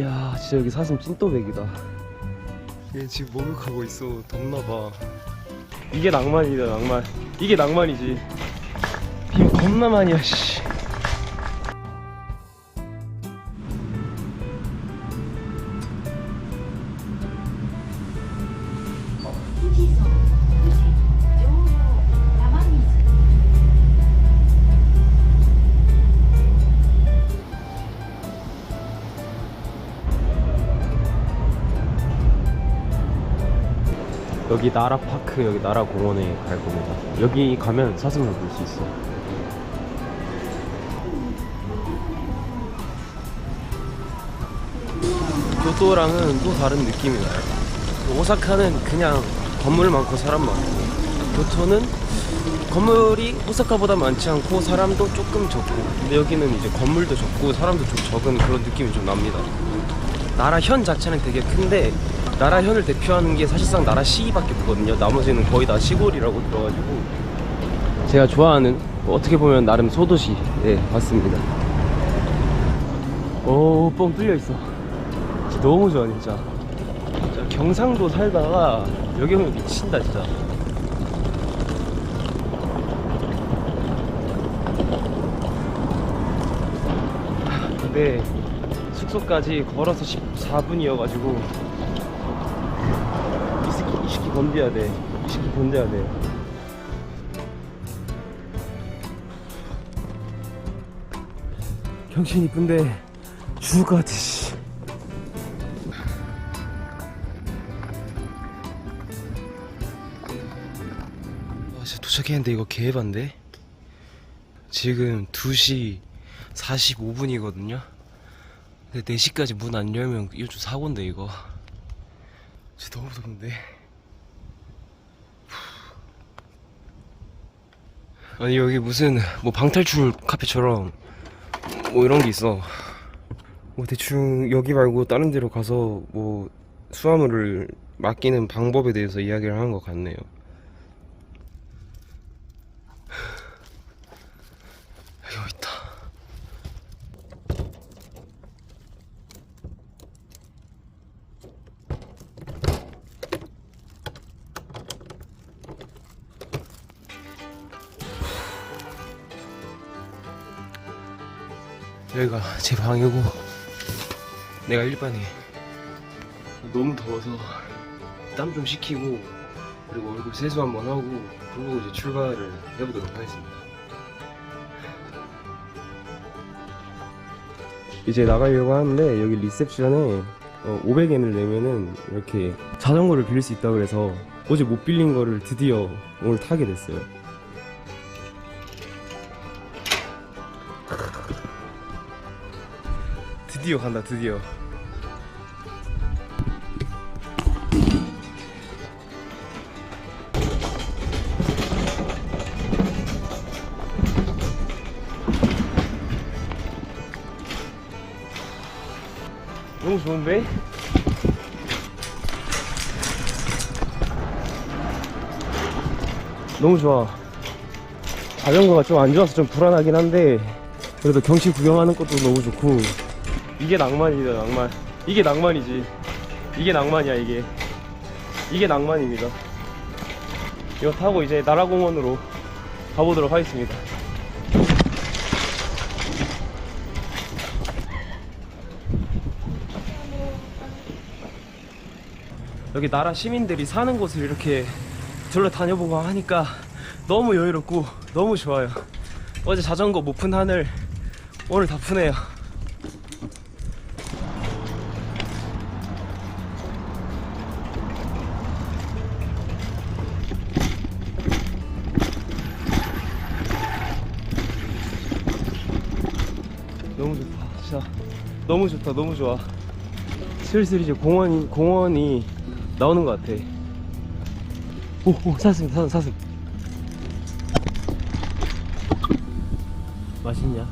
야 진짜 여기 사슴 찐또백이다. 얘 지금 목욕하고 있어. 덥나봐. 이게 낭만이다 낭만. 이게 낭만이지. 비 겁나 많이 와씨 여기 나라파크 여기 나라공원에 갈 겁니다. 여기 가면 사슴을 볼 수 있어 교토랑은 또 다른 느낌이 나요. 오사카는 그냥 건물 많고 사람 많고. 교토는 건물이 오사카보다 많지 않고 사람도 조금 적고. 근데 여기는 이제 건물도 적고 사람도 좀 적은 그런 느낌이 좀 납니다. 나라 현 자체는 되게 큰데 나라현을 대표하는 게 사실상 나라시밖에 없거든요. 나머지는 거의 다 시골이라고 들어가지고 제가 좋아하는 어떻게 보면 나름 소도시 예 봤습니다. 오뻥 뚫려 있어. 너무 좋아 진짜. 진짜 경상도 살다가 여기 오면 미친다 진짜. 근데 숙소까지 걸어서 14분이어가지고 이 건드야 돼. 이 새끼 건드야 돼. 경신 이쁜데 죽을 것 같아, 씨. 와, 진짜 도착했는데 이거 개반데? 지금 2시 45분이거든요? 근데 4시까지 문 안 열면 이거 좀 사고인데 이거 진짜 너무 더운데 아니 여기 무슨 뭐 방탈출 카페처럼 뭐 이런 게 있어. 뭐 대충 여기 말고 다른 데로 가서 뭐 수화물을 맡기는 방법에 대해서 이야기를 하는 것 같네요 여기가 제 방이고 내가 일반에 너무 더워서 땀 좀 식히고 그리고 얼굴 세수 한번 하고 그리고 이제 출발을 해보도록 하겠습니다. 이제 나가려고 하는데 여기 리셉션에 500엔을 내면은 이렇게 자전거를 빌릴 수 있다고 그래서 어제 못 빌린 거를 드디어 오늘 타게 됐어요 드디어 간다 드디어. 너무 좋은데? 너무 좋아. 자전거가 좀 안 좋아서 좀 불안하긴 한데 그래도 경치 구경하는 것도 너무 좋고 이게 낭만이다 낭만. 이게 낭만이지. 이게 낭만이야 이게. 이게 낭만입니다. 이거 타고 이제 나라공원으로 가보도록 하겠습니다. 여기 나라 시민들이 사는 곳을 이렇게 둘러 다녀보고 하니까 너무 여유롭고 너무 좋아요. 어제 자전거 못 푼 하늘 오늘 다 푸네요 너무 좋다 너무 좋아. 슬슬 이제 공원이 공원이 나오는 것 같아. 오오 사슴 사슴 사슴. 맛있냐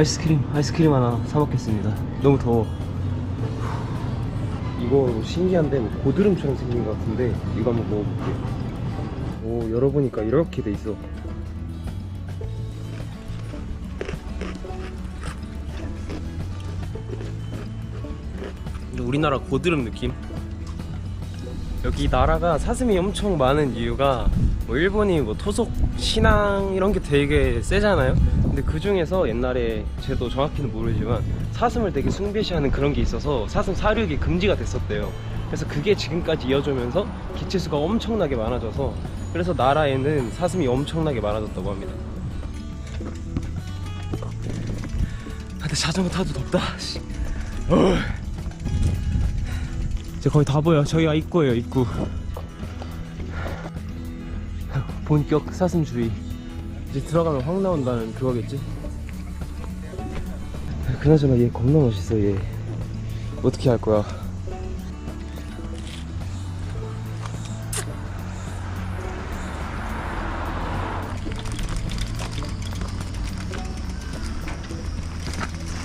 아이스크림 아이스크림 하나 사 먹겠습니다. 너무 더워. 이거 뭐 신기한데 뭐 고드름처럼 생긴 것 같은데 이거 한번 먹어볼게요. 오 열어보니까 이렇게 돼 있어. 우리나라 고드름 느낌? 여기 나라가 사슴이 엄청 많은 이유가 뭐 일본이 뭐 토속 신앙 이런 게 되게 세잖아요. 근데 그 중에서 옛날에 저도 정확히는 모르지만 사슴을 되게 숭배시하는 그런 게 있어서 사슴 사육이 금지가 됐었대요. 그래서 그게 지금까지 이어지면서 개체수가 엄청나게 많아져서 그래서 나라에는 사슴이 엄청나게 많아졌다고 합니다. 아, 근데 자전거 타도 덥다. 씨. 어휴. 이제 거의 다 보여. 저희가 입구예요, 입구. 본격 사슴주의. 이제 들어가면 확 나온다는 그거겠지? 그나저나 얘 겁나 멋있어, 얘. 어떻게 할 거야?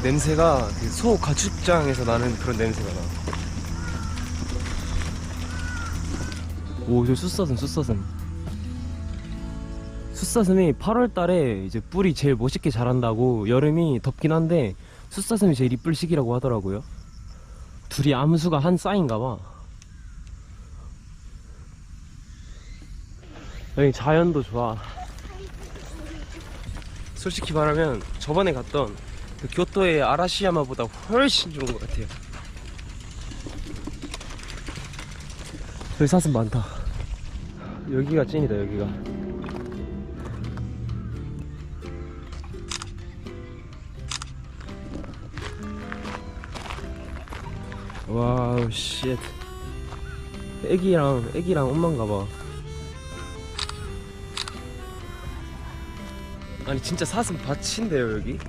냄새가 그 소 가축장에서 나는 그런 냄새가 나. 오, 저 숫사슴, 숫사슴. 숫사슴이 8월 달에 이제 뿔이 제일 멋있게 자란다고 여름이 덥긴 한데 숫사슴이 제일 이쁠 시기라고 하더라고요. 둘이 암수가 한 쌍인가 봐. 여기 자연도 좋아. 솔직히 말하면 저번에 갔던 그 교토의 아라시야마보다 훨씬 좋은 것 같아요. 여기 사슴 많다. 여기가 찐이다, 여기가. 와우, 쉣. 애기랑, 애기랑 엄마인가 봐. 아니, 진짜 사슴 밭인데요, 여기?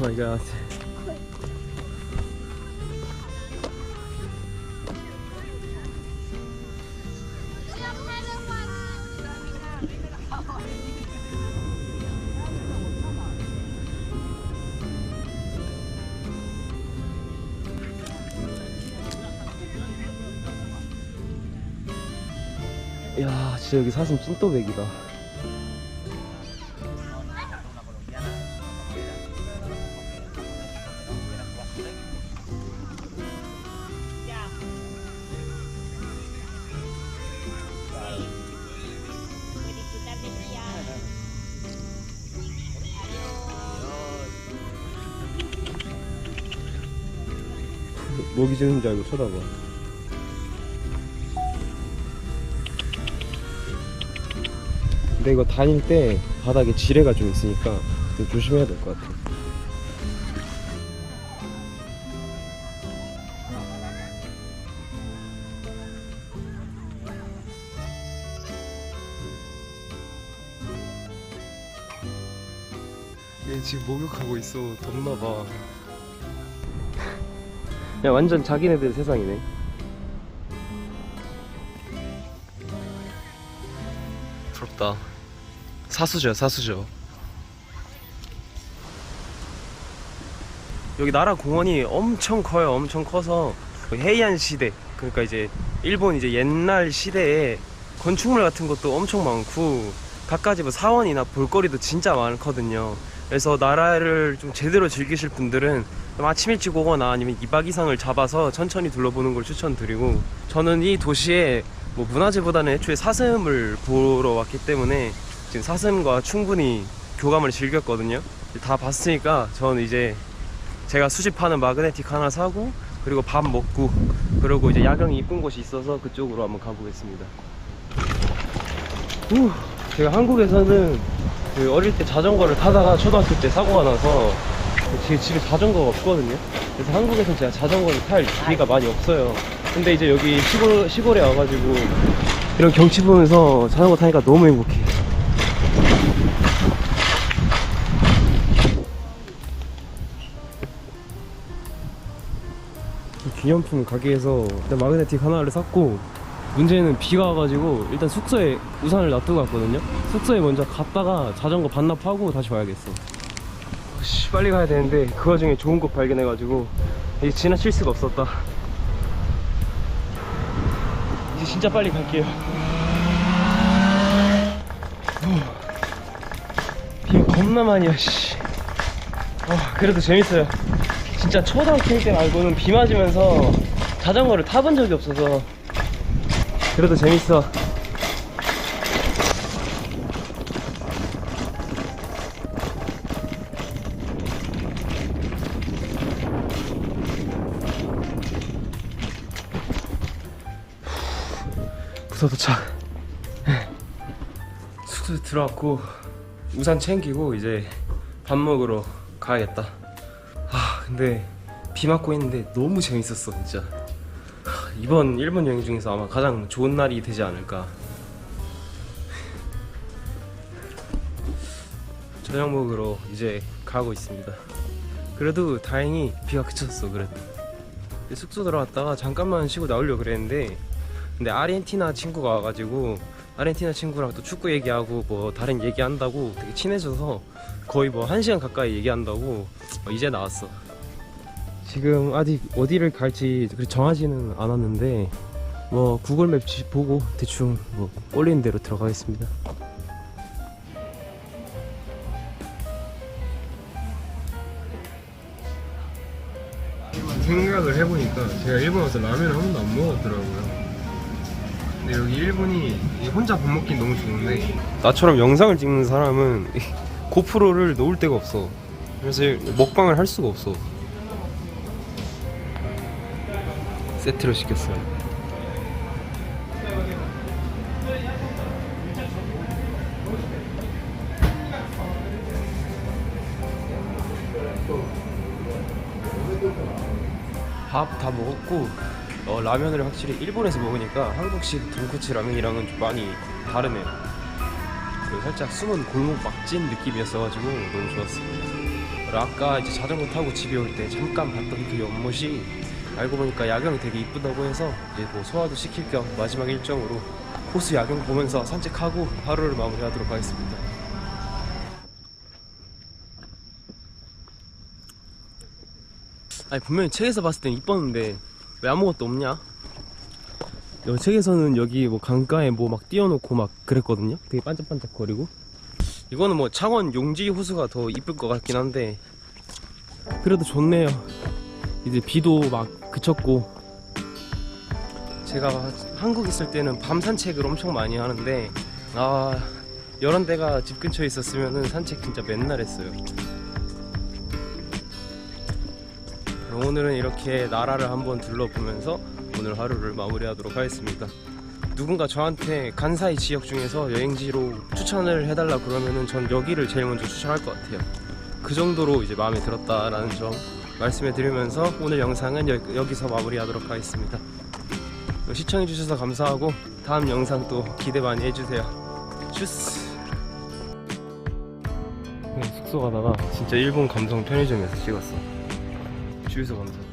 오 마이 갓. 진짜 여기 사슴 찐또백이다. 먹이 주는 줄 알고 쳐다봐. 근데 이거 다닐 때 바닥에 지뢰가 좀 있으니까 좀 조심해야 될 것 같아. 얘 지금 목욕하고 있어. 덥나 봐. 야 완전 자기네들 세상이네. 부럽다. 사수죠, 사수죠. 여기 나라 공원이 엄청 커요. 엄청 커서 그 헤이안 시대, 그러니까 이제 일본 이제 옛날 시대에 건축물 같은 것도 엄청 많고 갖가지 뭐 사원이나 볼거리도 진짜 많거든요. 그래서 나라를 좀 제대로 즐기실 분들은 좀 아침 일찍 오거나 아니면 2박 이상을 잡아서 천천히 둘러보는 걸 추천드리고 저는 이 도시에 뭐 문화재보다는 애초에 사슴을 보러 왔기 때문에 지금 사슴과 충분히 교감을 즐겼거든요. 다 봤으니까 저는 이제 제가 수집하는 마그네틱 하나 사고 그리고 밥 먹고 그리고 이제 야경이 이쁜 곳이 있어서 그쪽으로 한번 가보겠습니다. 후, 제가 한국에서는 그 어릴 때 자전거를 타다가 초등학교 때 사고가 나서 제 집에 자전거가 없거든요. 그래서 한국에서는 제가 자전거를 탈 기회가 많이 없어요. 근데 이제 여기 시골, 시골에 와가지고 이런 경치 보면서 자전거 타니까 너무 행복해. 기념품 가게에서 일단 마그네틱 하나를 샀고 문제는 비가 와가지고 일단 숙소에 우산을 놔두고 갔거든요 숙소에 먼저 갔다가 자전거 반납하고 다시 와야겠어 씨, 빨리 가야 되는데 그 와중에 좋은 곳 발견해가지고 이제 지나칠 수가 없었다 이제 진짜 빨리 갈게요 어. 비 겁나 많이 와 씨. 어, 그래도 재밌어요 진짜 초등학생 때 말고는 비 맞으면서 자전거를 타본 적이 없어서 그래도 재밌어. 부서 도착. 숙소 들어왔고 우산 챙기고 이제 밥 먹으러 가야겠다. 아 근데 비 맞고 있는데 너무 재밌었어 진짜. 하, 이번 일본 여행 중에서 아마 가장 좋은 날이 되지 않을까. 저녁 먹으러 이제 가고 있습니다. 그래도 다행히 비가 그쳤어 그래도. 숙소 들어갔다가 잠깐만 쉬고 나오려고 그랬는데 근데 아르헨티나 친구가 와가지고 아르헨티나 친구랑 또 축구 얘기하고 뭐 다른 얘기한다고 되게 친해져서 거의 뭐 한 시간 가까이 얘기한다고 어, 이제 나왔어. 지금 아직 어디를 갈지 정하지는 않았는데 뭐 구글 맵 보고 대충 뭐 꼴리는 대로 들어가겠습니다. 생각을 해보니까 제가 일본 와서 라면을 한 번도 안 먹었더라고요. 근데 여기 일본이 혼자 밥 먹기 너무 좋은데 나처럼 영상을 찍는 사람은 고프로를 놓을 데가 없어. 그래서 먹방을 할 수가 없어. 세트로 시켰어요. 밥 다 먹었고 어, 라면을 확실히 일본에서 먹으니까 한국식 돈코츠 라면이랑은 좀 많이 다르네요. 그리고 살짝 숨은 골목 막진 느낌이었어가지고 너무 좋았습니다. 아까 이제 자전거 타고 집에 올 때 잠깐 봤던 그 연못이 알고 보니까 야경이 되게 이쁘다고 해서 이제 뭐 소화도 시킬 겸 마지막 일정으로 호수 야경 보면서 산책하고 하루를 마무리하도록 하겠습니다. 아니 분명히 책에서 봤을 땐 이뻤는데 왜 아무것도 없냐? 여기 책에서는 여기 뭐 강가에 뭐 막 띄워놓고 막 그랬거든요. 되게 반짝반짝거리고. 이거는 뭐 창원 용지 호수가 더 이쁠 것 같긴 한데 그래도 좋네요. 이제 비도 막 그쳤고 제가 한국 있을 때는 밤 산책을 엄청 많이 하는데 아 이런 데가 집 근처에 있었으면은 산책 진짜 맨날 했어요. 오늘은 이렇게 나라를 한번 둘러보면서 오늘 하루를 마무리하도록 하겠습니다. 누군가 저한테 간사이 지역 중에서 여행지로 추천을 해달라 그러면은 전 여기를 제일 먼저 추천할 것 같아요. 그 정도로 이제 마음에 들었다라는 점 말씀해 드리면서 오늘 영상은 여, 여기서 마무리하도록 하겠습니다. 시청해 주셔서 감사하고 다음 영상 또 기대 많이 해주세요. 슈스. 숙소 가다가 진짜 일본 감성 편의점에서 찍었어. 주유소 감성.